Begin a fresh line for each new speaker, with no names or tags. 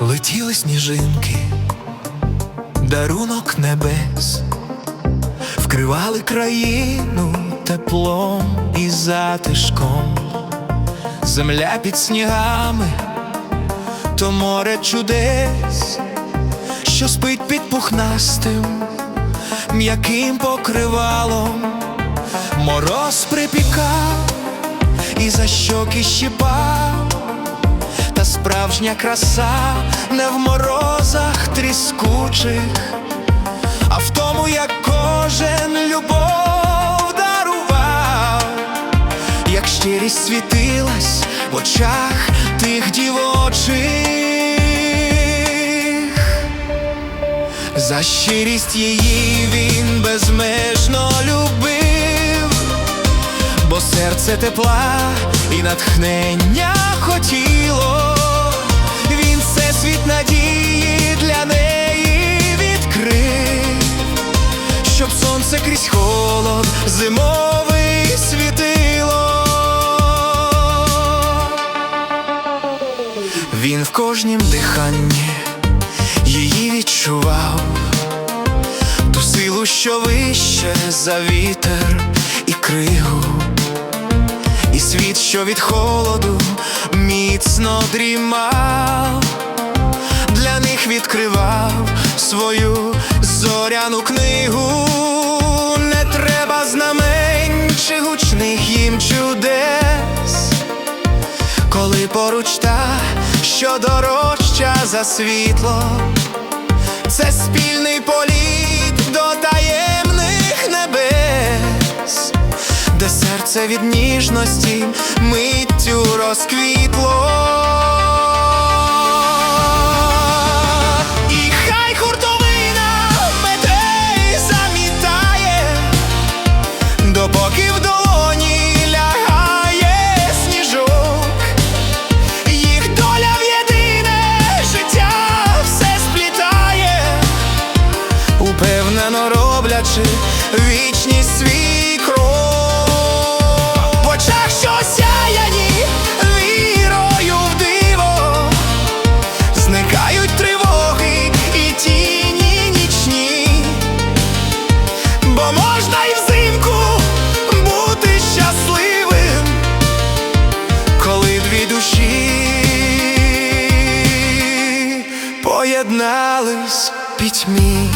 Летіли сніжинки, дарунок небес, вкривали країну теплом і затишком, земля під снігами, то море чудес, що спить під пухнастим, м'яким покривалом, мороз припікав і за щоки щипав та справжня краса не в морозах тріскучих, як світилась в очах тих дівочих, за щирість її він безмежно любив бо серце тепла і натхнення хотіло, він всесвіт надії для неї відкрив, щоб сонце крізь холод зимовий кожнім диханні її відчував. Ту силу, що вище за вітер і кригу, і світ, що від холоду міцно дрімав, для них відкривав свою зоряну книгу. Не треба знамень чи гучних їм чудес, коли поруч та, що дорожча за світло це спільний політ до таємних небес, де серце від ніжності миттю розквітло. Роблячи вічність свій крок. В очах, що сяяні вірою в диво, зникають тривоги і тіні нічні. Бо можна і взимку бути щасливим, коли дві душі поєднались пітьмі.